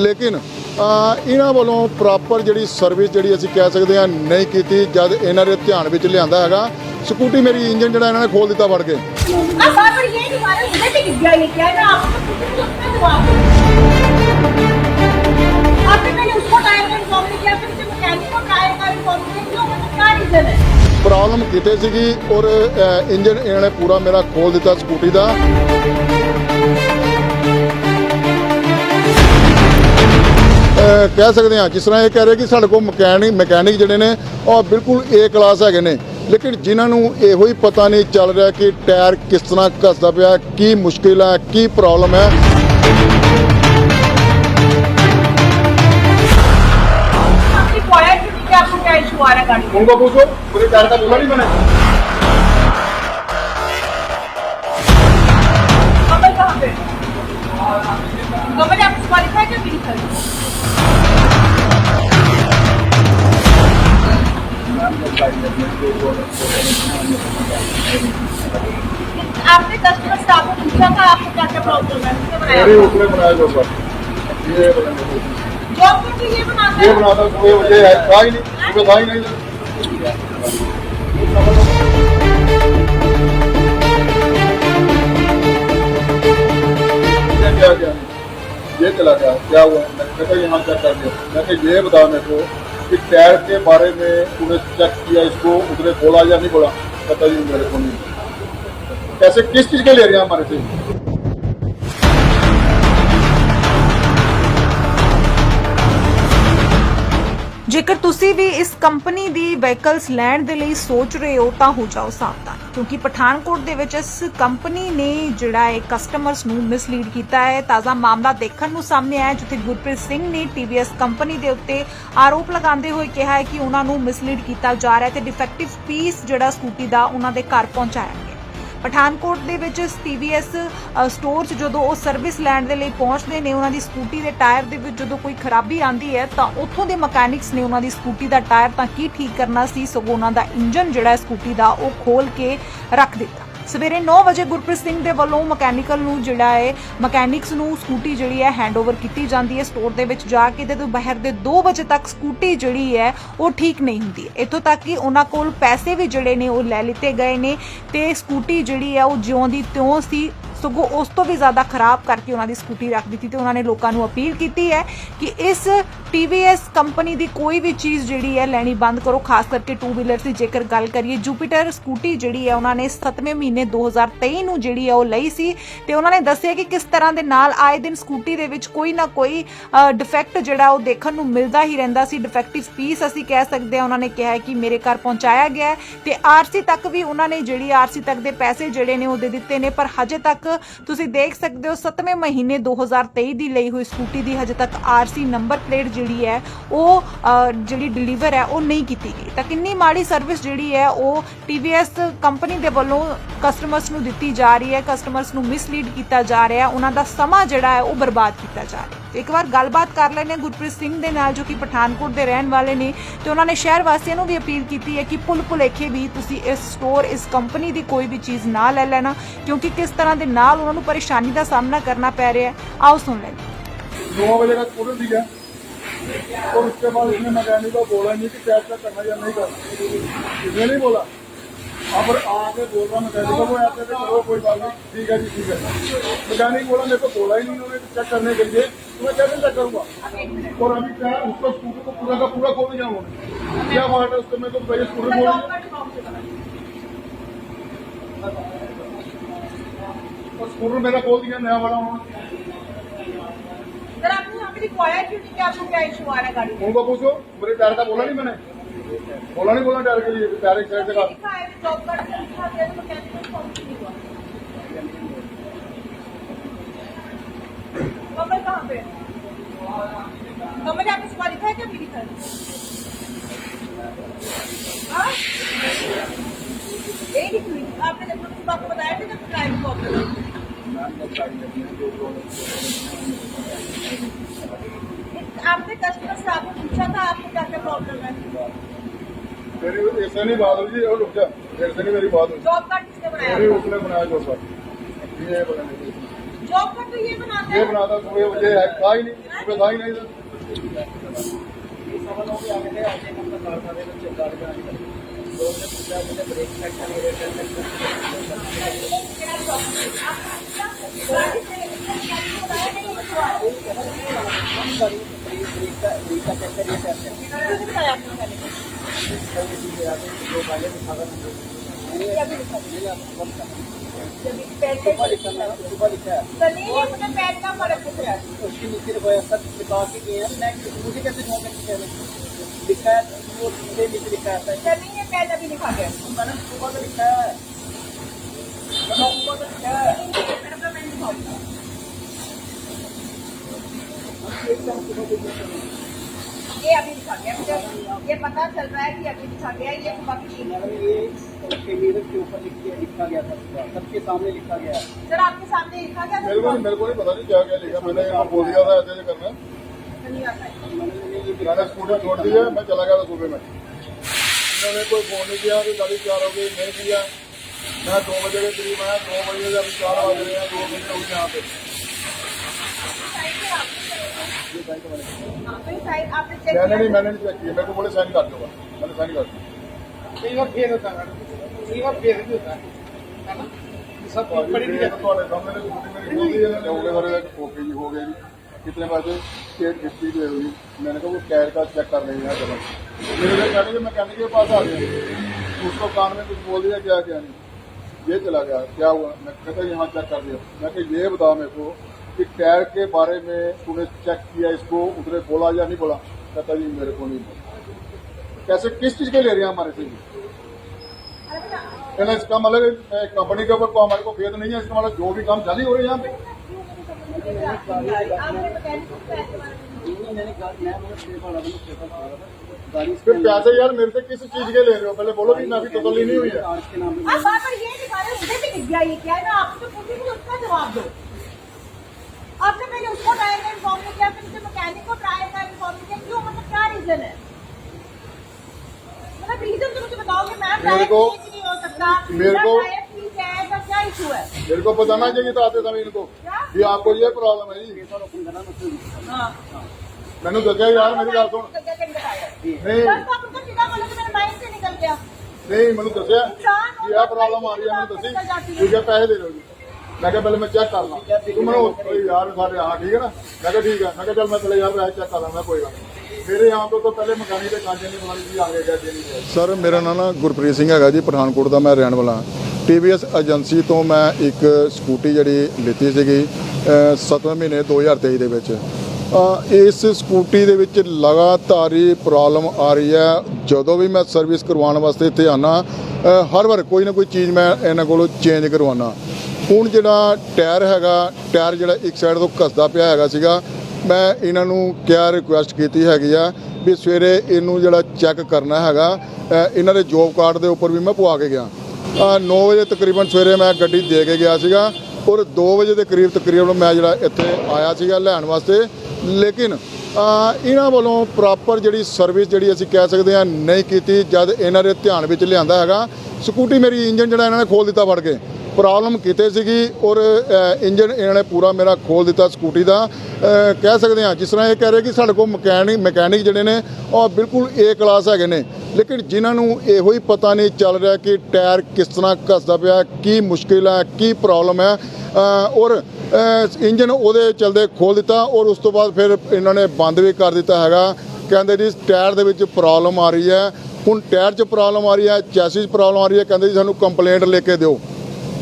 ਲੇਕਿਨ ਇਹਨਾਂ ਵੱਲੋਂ ਪ੍ਰੋਪਰ ਜਿਹੜੀ ਸਰਵਿਸ ਜਿਹੜੀ ਅਸੀਂ ਕਹਿ ਸਕਦੇ ਹਾਂ ਨਹੀਂ ਕੀਤੀ ਜਦ ਇਹਨਾਂ ਦੇ ਧਿਆਨ ਵਿੱਚ ਲਿਆਂਦਾ ਹੈਗਾ ਸਕੂਟੀ ਮੇਰੀ ਇੰਜਨ ਜਿਹੜਾ ਇਹਨਾਂ ਨੇ ਖੋਲ ਦਿੱਤਾ ਵੜ ਕੇ। ਪ੍ਰੋਬਲਮ ਕਿਤੇ ਸੀਗੀ ਔਰ ਇੰਜਨ ਇਹਨਾਂ ਨੇ ਪੂਰਾ ਮੇਰਾ ਖੋਲ ਦਿੱਤਾ ਸਕੂਟੀ ਦਾ। ਕਹਿ ਸਕਦੇ ਹਾਂ ਜਿਸ ਤਰ੍ਹਾਂ ਇਹ ਕਹਿ ਰਹੇ ਕਿ ਸਾਡੇ ਕੋਲ ਮਕੈਨਿਕ ਮਕੈਨਿਕ ਜਿਹੜੇ ਨੇ ਉਹ ਬਿਲਕੁਲ ਏ ਕਲਾਸ ਹੈਗੇ ਨੇ ਲੇਕਿਨ ਜਿਨ੍ਹਾਂ ਨੂੰ ਇਹੋ ਹੀ ਪਤਾ ਨਹੀਂ ਚੱਲ ਰਿਹਾ ਕਿ ਟਾਇਰ ਕਿਸ ਤਰ੍ਹਾਂ ਘਸਦਾ ਪਿਆ ਕੀ ਮੁਸ਼ਕਿਲ ਹੈ ਕੀ ਪ੍ਰੋਬਲਮ ਹੈ आपकी क्वालिटी थी कि आपको क्या इशू आ रहा है गाड़ी में उनको पूछो पूरे टायर का पूरा नहीं बना आपने कस्टमर स्टाफ को पूछा था आपको क्या क्या प्रॉब्लम है उसने बनाया अरे था? उसने बनाया जो सर ये बनाया जॉब करके ये बनाते ये हैं बनाता कोई वजह है था ही नहीं उसको था ही नहीं ये क्या क्या ये चला गया क्या हुआ मैं कहा यहाँ चेक कर दिया मैं कहा ये बता मेरे को कि टायर के बारे में तूने चेक किया इसको उसने बोला या नहीं बोला पता ही नहीं मेरे को नहीं पैसे किस चीज के ले रहे हैं हमारे से ਜੇਕਰ ਤੁਸੀਂ ਵੀ ਇਸ ਕੰਪਨੀ ਦੀ ਵਹੀਕਲਸ ਲੈਣ ਦੇ ਲਈ ਸੋਚ ਰਹੇ ਹੋ, ਤਾਂ ਹੋ ਜਾਓ ਸਾਵਧਾਨ। ਕਿਉਂਕਿ ਪਠਾਨਕੋਟ ਦੇ ਵਿੱਚ ਇਸ ਕੰਪਨੀ ਨੇ ਜਿਹੜਾ ਹੈ ਕਸਟਮਰਸ ਨੂੰ ਮਿਸਲੀਡ ਕੀਤਾ ਹੈ। ਤਾਜ਼ਾ ਮਾਮਲਾ ਦੇਖਣ ਨੂੰ ਸਾਹਮਣੇ ਆਇਆ ਜਿੱਥੇ ਗੁਰਪ੍ਰੀਤ ਸਿੰਘ ਨੇ TVS ਕੰਪਨੀ ਦੇ ਉੱਤੇ ਆਰੋਪ ਲਗਾਉਂਦੇ ਹੋਏ ਕਿਹਾ ਹੈ ਕਿ ਉਹਨਾਂ ਨੂੰ ਮਿਸਲੀਡ ਕੀਤਾ ਜਾ ਰਿਹਾ ਹੈ ਤੇ ਡਿਫੈਕਟਿਵ ਪੀਸ ਜਿਹੜਾ ਸਕੂਟੀ ਦਾ ਉਹਨਾਂ ਦੇ ਘਰ ਪਹੁੰਚਾਇਆ ਗਿਆ। ਪਠਾਨਕੋਟ ਦੇ ਵਿੱਚ TVS ਅ, ਸਟੋਰ 'ਚ ਜਦੋਂ ਉਹ ਸਰਵਿਸ ਲੈਣ ਦੇ ਲਈ ਪਹੁੰਚਦੇ ਨੇ ਉਹਨਾਂ ਦੀ ਸਕੂਟੀ ਦੇ ਟਾਇਰ ਦੇ ਵਿੱਚ ਜਦੋਂ ਕੋਈ ਖਰਾਬੀ ਆਂਦੀ ਹੈ ਤਾਂ ਉੱਥੋਂ ਦੇ ਮਕੈਨਿਕਸ ਨੇ ਉਹਨਾਂ ਦੀ ਸਕੂਟੀ ਦਾ ਟਾਇਰ ਤਾਂ ਕੀ ਠੀਕ ਕਰਨਾ ਸੀ ਸਗੋਂ ਉਹਨਾਂ ਦਾ ਇੰਜਨ ਜਿਹੜਾ ਸਕੂਟੀ ਦਾ ਉਹ ਖੋਲ ਕੇ ਰੱਖ ਦਿੱਤਾ। ਸਵੇਰੇ 9 ਵਜੇ ਗੁਰਪ੍ਰੀਤ ਸਿੰਘ ਦੇ ਵੱਲੋਂ ਮਕੈਨੀਕਲ ਨੂੰ ਜਿਹੜਾ ਹੈ, ਮਕੈਨਿਕਸ ਨੂੰ ਸਕੂਟੀ ਜਿਹੜੀ ਹੈ ਹੈਂਡਓਵਰ ਕੀਤੀ ਜਾਂਦੀ ਹੈ ਸਟੋਰ ਦੇ ਵਿੱਚ ਜਾ ਕੇ ਤੇ ਦੁਪਹਿਰ ਦੇ 2 ਵਜੇ ਤੱਕ ਸਕੂਟੀ ਜਿਹੜੀ ਹੈ, ਉਹ ਠੀਕ ਨਹੀਂ ਹੁੰਦੀ। ਇੱਥੋਂ ਤੱਕ ਕਿ ਉਹਨਾਂ ਕੋਲ ਪੈਸੇ ਵੀ ਜਿਹੜੇ ਨੇ, ਉਹ ਲੈ ਲਿੱਤੇ ਗਏ ਨੇ ਤੇ ਸਕੂਟੀ ਜਿਹੜੀ ਹੈ, ਉਹ ਜਿਉਂ ਦੀ ਤਿਉਂ ਸੀ। ਸਗੋਂ ਉਸ ਤੋਂ ਵੀ ਜ਼ਿਆਦਾ ਖਰਾਬ ਕਰਕੇ ਉਹਨਾਂ ਦੀ ਸਕੂਟੀ ਰੱਖ ਦਿੱਤੀ ਤੇ ਉਹਨਾਂ ਨੇ ਲੋਕਾਂ ਨੂੰ ਅਪੀਲ ਕੀਤੀ ਹੈ ਕਿ ਇਸ TVS ਕੰਪਨੀ ਦੀ ਕੋਈ ਵੀ ਚੀਜ਼ ਜਿਹੜੀ ਹੈ ਲੈਣੀ ਬੰਦ ਕਰੋ, ਖਾਸ ਕਰਕੇ ਟੂ ਵੀਲਰਸ ਦੀ। ਜੇਕਰ ਗੱਲ ਕਰੀਏ ਜੁਪੀਟਰ ਸਕੂਟੀ ਜਿਹੜੀ ਹੈ ਉਹਨਾਂ ਨੇ 7ਵੇਂ ਮਹੀਨੇ 2023 ਨੂੰ ਜਿਹੜੀ ਹੈ ਉਹ ਲਈ ਸੀ ਤੇ ਉਹਨਾਂ ਨੇ ਦੱਸਿਆ ਕਿ ਕਿਸ ਤਰ੍ਹਾਂ ਦੇ ਨਾਲ ਆਏ ਦਿਨ ਸਕੂਟੀ ਦੇ ਵਿੱਚ ਕੋਈ ਨਾ ਕੋਈ ਡਿਫੈਕਟ ਜਿਹੜਾ ਉਹ ਦੇਖਣ ਨੂੰ ਮਿਲਦਾ ਹੀ ਰਹਿੰਦਾ ਸੀ। ਡਿਫੈਕਟਿਵ ਪੀਸ ਅਸੀਂ ਕਹਿ ਸਕਦੇ ਹਾਂ, ਉਹਨਾਂ ਨੇ ਕਿਹਾ ਕਿ ਮੇਰੇ ਘਰ ਪਹੁੰਚਾਇਆ ਗਿਆ ਹੈ ਤੇ ਆਰਸੀ ਤੱਕ ਵੀ ਉਹਨਾਂ ਨੇ ਜਿਹੜੀ ਆਰਸੀ ਤੱਕ ਦੇ ਪੈਸੇ ਜਿਹੜੇ ਨੇ ਉਹ ਦੇ ਦਿੱਤੇ ਨੇ, ਪਰ ਹਜੇ ਤੱਕ ਤੁਸੀਂ ਦੇਖ ਸਕਦੇ ਹੋ 7ਵੇਂ ਮਹੀਨੇ 2023 ਦੀ ਲਈ ਹੋਈ ਸਕੂਟੀ ਦੀ ਹਜੇ ਤੱਕ ਆਰਸੀ ਨੰਬਰ ਪਲੇਟ ਜਿਹੜੀ ਹੈ, ਉਹ ਜਿਹੜੀ ਡਿਲੀਵਰ ਹੈ, ਉਹ ਨਹੀਂ ਕੀਤੀ ਗਈ। ਤਾਂ ਕਿੰਨੀ ਮਾੜੀ ਸਰਵਿਸ ਜਿਹੜੀ ਹੈ, ਉਹ TVS ਕੰਪਨੀ ਦੇ ਵੱਲੋਂ ਕਸਟਮਰਸ ਨੂੰ ਦਿੱਤੀ ਜਾ ਰਹੀ ਹੈ ਕਸਟਮਰਸ ਨੂੰ ਮਿਸਲੀਡ ਕੀਤਾ ਜਾ ਰਿਹਾ ਹੈ, ਉਹਨਾਂ ਦਾ ਸਮਾਂ ਜਿਹੜਾ ਹੈ, ਉਹ ਬਰਬਾਦ ਕੀਤਾ ਜਾ ਰਿਹਾ ਹੈ। ਇੱਕ ਵਾਰ ਗੱਲਬਾਤ ਕਰ ਲੈਣੇ ਗੁਰਪ੍ਰੀਤ ਸਿੰਘ ਦੇ ਨਾਲ, ਜੋ ਕਿ ਪਠਾਨਕੋਟ ਦੇ ਰਹਿਣ ਵਾਲੇ ਨੇ, ਤੇ ਉਹਨਾਂ ਨੇ ਸ਼ਹਿਰ ਵਾਸੀਆਂ ਨੂੰ ਵੀ ਅਪੀਲ ਕੀਤੀ ਹੈ ਕਿ ਪੁਲ ਭੁਲੇਖੇ ਵੀ ਤੁਸੀਂ ਇਸ ਸਟੋਰ ਇਸ ਕੰਪਨੀ ਦੀ ਕੋਈ ਵੀ ਚੀਜ਼ ਨਾ ਲੈ ਲੈਣਾ, ਕਿਉਂਕਿ ਕਿਸ ਤਰ੍ਹਾਂ ਦੇ ਨਾਲ ਉਹਨਾਂ ਨੂੰ ਪਰੇਸ਼ਾਨੀ ਦਾ ਸਾਹਮਣਾ ਕਰਨਾ ਪੈ ਰਿਹਾ ਹੈ ਆਓ ਸੁਣ ਲੈਂਦੇ ਹਾਂ। नौ बजे का स्कूटर दिया और उसके बाद इसने मैकेनिक को बोला नहीं कि कैब तक करना या नहीं करना इसने नहीं बोला अब और आके बोल रहा मैकेनिक को वो ऐसे थे करो कोई बात नहीं ठीक है जी ठीक है मैकेनिक बोला मेरे को बोला ही नहीं उन्होंने चेक करने के लिए तो मैं कैसे चेक करूंगा और अभी क्या है, उसको स्कूटर को पूरा का पूरा खोल दिया उन्होंने क्या बात है उसको मैं तो पहले स्कूटर खोल स्कूटर मेरा खोल दिया नया वाला उन्होंने सर आपने यहाँ पे रिक्वायर क्यों नहीं कि आपको क्या इशू आ रहा है गाड़ी उनको पूछो मेरे टायर का बोला नहीं मैंने बोला नहीं बोला टायर के लिए टायर एक साइड लिखा है लिखा को क्यों कमल कहाँ पे कमल क्या मेरी सर हाँ? यही लिखी हुई थी। आपने जब मुझे आपको बताया था जब ड्राइविंग प्रॉब्लम आपने कस्टमर स्टाफ को पूछा था आपको क्या क्या प्रॉब्लम है मेरी ऐसे नहीं बात हुई और रुक जा ऐसे नहीं मेरी बात हुई जॉब कार्ड किसने बनाया मेरी था? उसने बनाया जो सर ये बनाने जॉब का तो ये बनाता ये है बनाता सुबह मुझे है था ही नहीं सुबह था ही नहीं सनी मुझे पैन उसके नीचे लिखा के गए हैं मुझे कैसे लिखा है वो नीचे लिखा है सनी ने लिखा गया मैंने सुबह का लिखा है सुबह का लिखा है। ये अभी लिखा गया मुझे ये पता चल रहा है कि अभी लिखा गया ये बाकी मैडम ये उसके मीरर के ऊपर लिखा गया था सबके सामने लिखा गया सर आपके सामने लिखा गया मेरे को मेरे को नहीं पता नहीं क्या क्या लिखा मैंने इनको बोल दिया था ऐसे ऐसे करना। मैंने स्कूटर छोड़ दिया मैं चला गया था सुबह में। उन्होंने कोई फ़ोन नहीं किया कि गाड़ी तैयार हो गई नहीं किया। मैं दो बजे के करीब आया दो बजे से अभी चार बज रहे हैं दो बजे यहाँ पे। मैंने मैंने नहीं चेक मेरे को बोले साइन कर दो। मैंने साइन कर कितने पैसे? स्टेट फिफ्टी पे हुई। मैंने कहा वो कैर का चेक कर लेंगे चलो। मेरे कहने के मैकेनिक के पास आ गया उसको कान में कुछ बोल दिया क्या क्या नहीं। ये चला गया। क्या हुआ? मैं कहता यहाँ चेक कर दिया। मैं ये बताओ मेरे को कि टायर के बारे में तूने चेक किया इसको उतरे बोला या नहीं बोला? कहता, जी, मेरे को नहीं कैसे किस चीज़ के ले रहे हैं हमारे से? कहना, इसका मतलब कंपनी के ऊपर को हमारे को खेद नहीं है, इसका मतलब जो भी काम जाली हो रहे हैं यहाँ पे। फिर पैसे यार, मेरे से किस चीज़ के ले रहे हो? पहले बोलो कि मैं अभी तसली नहीं हुई है। रीजन है। मतलब रीजन तो मुझे बताओगे मैम मेरे को नहीं हो सकता। मेरे को है मेरे को बताना चाहिए था तो आते समय इनको ये आपको ये प्रॉब्लम है जी। मैंने तो दस यार मेरी गल सुन। नहीं। नहीं। मैं दस यह प्रॉब्लम आ रही है मैं दसी तो ठीक है पैसे दे दो जी। ਮੈਂ ਕਿਹਾ ਪਹਿਲੇ ਮੈਂ ਚੈੱਕ ਕਰ ਲਾਂ ਤੂੰ ਮੈਨੂੰ ਯਾਰ ਸਾਡੇ ਹਾਂ ਠੀਕ ਹੈ ਨਾ ਮੈਂ ਕਿਹਾ मैं ਹੈ ਮੈਂ ਕਿਹਾ ਚੱਲ ਮੈਂ ਪਹਿਲੇ ਯਾਰ ਚੈੱਕ ਕਰ ਲਾਂ ਮੈਂ ਮੇਰੇ यहाँ ਤੋਂ ਪਹਿਲੇ ਮਕਾਨੀ ਦੇ ਕਾਂਜੇ ਨਹੀਂ ਬਣਾਈ ਸੀ ਆਗੇ ਗਿਆ ਜੀ ਨਹੀਂ ਸਰ, ਮੇਰਾ ਨਾਮ ਨਾ ਗੁਰਪ੍ਰੀਤ ਸਿੰਘ ਹੈਗਾ ਜੀ, ਪਠਾਨਕੋਟ ਦਾ ਮੈਂ ਰਹਿਣ ਵਾਲਾ। ਟੀਵੀਐਸ ਏਜੰਸੀ ਤੋਂ ਮੈਂ ਇੱਕ ਸਕੂਟੀ ਜਿਹੜੀ ਲਿੱਤੀ ਸੀਗੀ 7ਵੇਂ ਮਹੀਨੇ 2023 ਦੇ ਵਿੱਚ। ਇਸ ਸਕੂਟੀ ਦੇ ਵਿੱਚ ਲਗਾਤਾਰ ਹੀ ਪ੍ਰੋਬਲਮ ਆ ਰਹੀ ਹੈ। ਜਦੋਂ ਵੀ ਮੈਂ ਸਰਵਿਸ ਕਰਵਾਉਣ ਵਾਸਤੇ ਇੱਥੇ ਆਨਾ ਹਰ ਵਾਰ ਕੋਈ ਨਾ ਕੋਈ ਚੀਜ਼ ਮੈਂ ਇਹਨਾਂ ਕੋਲੋਂ ਚੇਂਜ ਕਰਵਾਉਣਾ ਹੁਣ ਜਿਹੜਾ ਟਾਇਰ ਹੈਗਾ, ਟਾਇਰ ਜਿਹੜਾ ਇੱਕ ਸਾਈਡ ਤੋਂ ਘਸਦਾ ਪਿਆ ਹੈਗਾ ਸੀਗਾ ਮੈਂ ਇਹਨਾਂ ਨੂੰ ਕਿਹਾ ਰਿਕੁਐਸਟ ਕੀਤੀ ਹੈਗੀ ਆ ਵੀ ਸਵੇਰੇ ਇਹਨੂੰ ਜਿਹੜਾ ਚੈੱਕ ਕਰਨਾ ਹੈਗਾ ਇਹਨਾਂ ਦੇ ਜੋਬ ਕਾਰਡ ਦੇ ਉੱਪਰ ਵੀ ਮੈਂ ਪਵਾ ਕੇ ਗਿਆ। 9 ਵਜੇ ਤਕਰੀਬਨ ਸਵੇਰੇ ਮੈਂ ਗੱਡੀ ਦੇ ਕੇ ਗਿਆ ਸੀਗਾ ਔਰ 2 ਵਜੇ ਦੇ ਕਰੀਬ ਤਕਰੀਬਨ ਮੈਂ ਜਿਹੜਾ ਇੱਥੇ ਆਇਆ ਸੀਗਾ ਲੈਣ ਵਾਸਤੇ। ਲੇਕਿਨ ਇਹਨਾਂ ਵੱਲੋਂ ਪ੍ਰੋਪਰ ਜਿਹੜੀ ਸਰਵਿਸ ਜਿਹੜੀ ਅਸੀਂ ਕਹਿ ਸਕਦੇ ਹਾਂ ਨਹੀਂ ਕੀਤੀ, ਜਦ ਇਹਨਾਂ ਦੇ ਧਿਆਨ ਵਿੱਚ ਲਿਆਂਦਾ ਹੈਗਾ, ਸਕੂਟੀ ਮੇਰੀ ਇੰਜਨ ਜਿਹੜਾ ਇਹਨਾਂ ਨੇ ਖੋਲ ਦਿੱਤਾ ਵੜ ਕੇ। ਪ੍ਰੋਬਲਮ ਕਿਤੇ ਸੀਗੀ ਔਰ ਅ, ਇੰਜਨ ਇਹਨਾਂ ਨੇ ਪੂਰਾ ਮੇਰਾ ਖੋਲ ਦਿੱਤਾ ਸਕੂਟੀ ਦਾ। ਕਹਿ ਸਕਦੇ ਹਾਂ ਜਿਸ ਤਰ੍ਹਾਂ ਇਹ ਕਹਿ ਰਹੇ ਕਿ ਸਾਡੇ ਕੋਲ ਮਕੈਨਿਕ ਮਕੈਨਿਕ ਜਿਹੜੇ ਨੇ ਉਹ ਬਿਲਕੁਲ ਏ ਕਲਾਸ ਹੈਗੇ ਨੇ। ਲੇਕਿਨ ਜਿਨ੍ਹਾਂ ਨੂੰ ਇਹੋ ਹੀ ਪਤਾ ਨਹੀਂ ਚੱਲ ਰਿਹਾ ਕਿ ਟਾਇਰ ਕਿਸ ਤਰ੍ਹਾਂ ਘਸਦਾ ਪਿਆ ਕੀ ਮੁਸ਼ਕਿਲ ਹੈ ਕੀ ਪ੍ਰੋਬਲਮ ਹੈ। ਔਰ ਅ, ਇੰਜਨ ਉਹਦੇ ਚਲਦੇ ਖੋਲ ਦਿੱਤਾ ਔਰ ਉਸ ਤੋਂ ਬਾਅਦ ਫਿਰ ਇਹਨਾਂ ਨੇ ਬੰਦ ਵੀ ਕਰ ਦਿੱਤਾ ਹੈਗਾ। ਕਹਿੰਦੇ ਜੀ ਟਾਇਰ ਦੇ ਵਿੱਚ ਪ੍ਰੋਬਲਮ ਆ ਰਹੀ ਹੈ। ਹੁਣ ਟਾਇਰ 'ਚ ਪ੍ਰੋਬਲਮ ਆ ਰਹੀ ਹੈ ਚੈਸਿਸ ਪ੍ਰੋਬਲਮ ਆ ਰਹੀ ਹੈ। ਕਹਿੰਦੇ ਜੀ ਸਾਨੂੰ ਕੰਪਲੇਂਟ ਲੈ ਕੇ ਦਿਓ।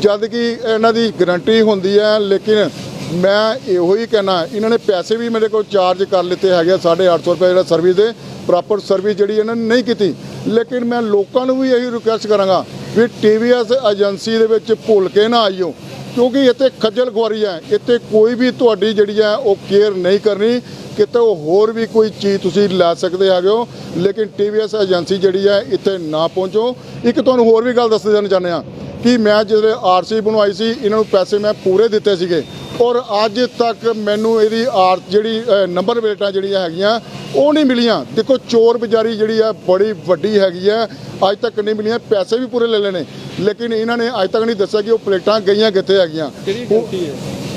ਜਦ ਕਿ ਇਹਨਾਂ ਦੀ ਗਰੰਟੀ ਹੁੰਦੀ ਹੈ ਲੇਕਿਨ ਮੈਂ ਇਹੋ ਹੀ ਕਹਿਣਾ ਇਹਨਾਂ ਨੇ ਪੈਸੇ ਵੀ ਮੇਰੇ ਕੋਲ ਚਾਰਜ ਕਰ ਲਿੱਤੇ ਹੈਗੇ ਆ, ਸਾਢੇ 800 ਰੁਪਏ ਜਿਹੜਾ ਸਰਵਿਸ ਦੇ ਪ੍ਰੋਪਰ ਸਰਵਿਸ ਜਿਹੜੀ ਇਹਨਾਂ ਨੇ ਨਹੀਂ ਕੀਤੀ। ਲੇਕਿਨ ਮੈਂ ਲੋਕਾਂ ਨੂੰ ਵੀ ਇਹੀ ਰਿਕੁਐਸਟ ਕਰਾਂਗਾ ਵੀ ਟੀਵੀਐਸ ਏਜੰਸੀ ਦੇ ਵਿੱਚ ਭੁੱਲ ਕੇ ਨਾ ਆਈਓ ਕਿਉਂਕਿ ਇੱਥੇ ਖੱਜਲ ਖੁਆਰੀ ਹੈ ਇੱਥੇ ਕੋਈ ਵੀ ਤੁਹਾਡੀ ਜਿਹੜੀ ਹੈ ਉਹ ਕੇਅਰ ਨਹੀਂ ਕਰਨੀ ਕਿਤੇ ਹੋਰ ਵੀ ਕੋਈ ਚੀਜ਼ ਤੁਸੀਂ ਲੈ ਸਕਦੇ ਹੈਗੇ ਹੋ ਲੇਕਿਨ ਟੀਵੀਐਸ ਏਜੰਸੀ ਜਿਹੜੀ ਹੈ ਇੱਥੇ ਨਾ ਪਹੁੰਚੋ। ਇੱਕ ਤੁਹਾਨੂੰ ਹੋਰ ਵੀ ਗੱਲ ਦੱਸ ਦੇਣਾ ਚਾਹੁੰਦੇ ਹਾਂ। ਕਿ ਮੈਂ ਜਿਹੜੇ ਆਰਸੀ ਬਣਵਾਈ ਸੀ, ਇਹਨਾਂ ਨੂੰ ਪੈਸੇ ਮੈਂ ਪੂਰੇ ਦਿੱਤੇ ਸੀਗੇ। ਔਰ ਅੱਜ ਤੱਕ ਮੈਨੂੰ ਇਹਦੀ ਆਰ ਜਿਹੜੀ ਨੰਬਰ ਪਲੇਟਾਂ ਜਿਹੜੀਆਂ ਹੈਗੀਆਂ ਉਹ ਨਹੀਂ ਮਿਲੀਆਂ। ਦੇਖੋ ਚੋਰ ਬਜ਼ਾਰੀ ਜਿਹੜੀ ਆ ਬੜੀ ਵੱਡੀ ਹੈਗੀ ਆ। ਅੱਜ ਤੱਕ ਨਹੀਂ ਮਿਲੀਆਂ ਪੈਸੇ ਵੀ ਪੂਰੇ ਲੈ ਲੈਣੇ। ਲੇਕਿਨ ਇਹਨਾਂ ਨੇ ਅੱਜ ਤੱਕ ਨਹੀਂ ਦੱਸਿਆ ਕਿ ਉਹ ਪਲੇਟਾਂ ਗਈਆਂ ਕਿੱਥੇ ਹੈਗੀਆਂ।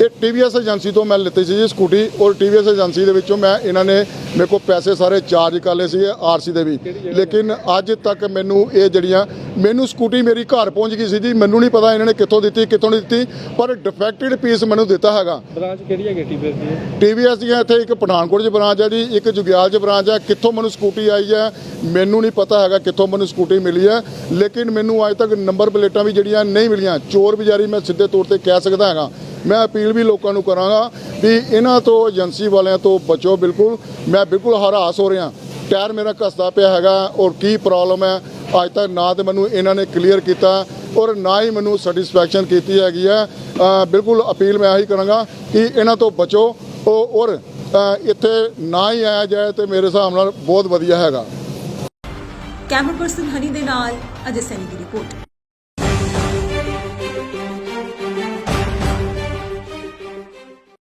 ਇਹ TVS ਏਜੰਸੀ ਤੋਂ ਮੈਂ ਲਿੱਤੀ ਸੀ ਜੀ ਸਕੂਟੀ ਔਰ TVS ਏਜੰਸੀ ਦੇ ਵਿੱਚੋਂ ਮੈਂ ਇਹਨਾਂ ਨੇ ਮੇਰੇ ਕੋਲ ਪੈਸੇ ਸਾਰੇ ਚਾਰਜ ਕਰ ਲਏ ਸੀਗੇ ਆਰਸੀ ਦੇ ਵੀ। ਲੇਕਿਨ ਅੱਜ ਤੱਕ ਮੈਨੂੰ ਇਹ ਜਿਹੜੀਆਂ ਮੈਨੂੰ ਸਕੂਟੀ ਮੇਰੀ ਘਰ ਪਹੁੰਚ ਗਈ ਸੀ ਜੀ। ਮੈਨੂੰ ਨਹੀਂ ਪਤਾ ਇਹਨਾਂ ਨੇ ਕਿੱਥੋਂ ਦਿੱਤੀ ਕਿੱਥੋਂ ਨਹੀਂ ਦਿੱਤੀ ਪਰ ਡਿਫੈਕਟਡ ਪੀਸ ਮੈਨੂੰ ਦਿੱਤਾ ਹੈਗਾ। ਬ੍ਰਾਂਚ ਕਿਹੜੀ ਹੈ TVS ਦੀ? TVS ਦੀਆਂ ਇੱਥੇ ਇੱਕ ਪਠਾਨਕੋਟ 'ਚ ਬ੍ਰਾਂਚ ਹੈ ਜੀ ਇੱਕ ਜੁਗਿਆਲ 'ਚ ਬ੍ਰਾਂਚ ਹੈ, ਕਿੱਥੋਂ ਮੈਨੂੰ ਸਕੂਟੀ ਆਈ ਹੈ, ਮੈਨੂੰ ਨਹੀਂ ਪਤਾ ਹੈਗਾ ਕਿੱਥੋਂ ਮੈਨੂੰ ਸਕੂਟੀ ਮਿਲੀ ਹੈ, ਲੇਕਿਨ ਮੈਨੂੰ ਅੱਜ ਤੱਕ ਨੰਬਰ ਪਲੇਟਾਂ ਵੀ ਜਿਹੜੀਆਂ ਨਹੀਂ ਮਿਲੀਆਂ, ਚੋਰ ਬਜ਼ਾਰੀ ਮੈਂ ਸਿੱਧੇ ਤੌਰ ਤੇ ਕਹਿ ਸਕਦਾ ਹੈਗਾ। ਮੈਂ ਅਪੀਲ ਵੀ ਲੋਕਾਂ ਨੂੰ ਕਰਾਂਗਾ ਵੀ ਇਹਨਾਂ ਤੋਂ ਏਜੰਸੀ ਵਾਲਿਆਂ ਤੋਂ ਬਚੋ ਬਿਲਕੁਲ। ਮੈਂ ਬਿਲਕੁਲ ਹਰਾਸ ਹੋ ਰਿਹਾ। ਟਾਇਰ ਮੇਰਾ ਘਸਦਾ ਪਿਆ ਹੈਗਾ ਔਰ ਕੀ ਪ੍ਰੋਬਲਮ ਹੈ, ਅੱਜ ਤੱਕ ਨਾ ਤੇ ਮੈਨੂੰ ਇਹਨਾਂ ਨੇ ਕਲੀਅਰ ਕੀਤਾ ਔਰ ਨਾ ਹੀ ਮੈਨੂੰ ਸੈਟੀਸਫੈਕਸ਼ਨ ਕੀਤੀ ਹੈਗੀ ਹੈ। ਬਿਲਕੁਲ ਅਪੀਲ ਮੈਂ ਆਹੀ ਕਰਾਂਗਾ ਕਿ ਇਹਨਾਂ ਤੋਂ ਬਚੋ। ਔ- ਔਰ ਇੱਥੇ ਨਾ ਹੀ ਆਇਆ ਜਾਏ ਤੇ ਮੇਰੇ ਹਿਸਾਬ ਨਾਲ ਬਹੁਤ ਵਧੀਆ ਹੈਗਾ। ਕੈਮਰਾ ਪਰਸਨ ਹਨੀ ਦੇ ਨਾਲ ਅਜੇ ਸੈਨੀ ਦੀ ਰਿਪੋਰਟ।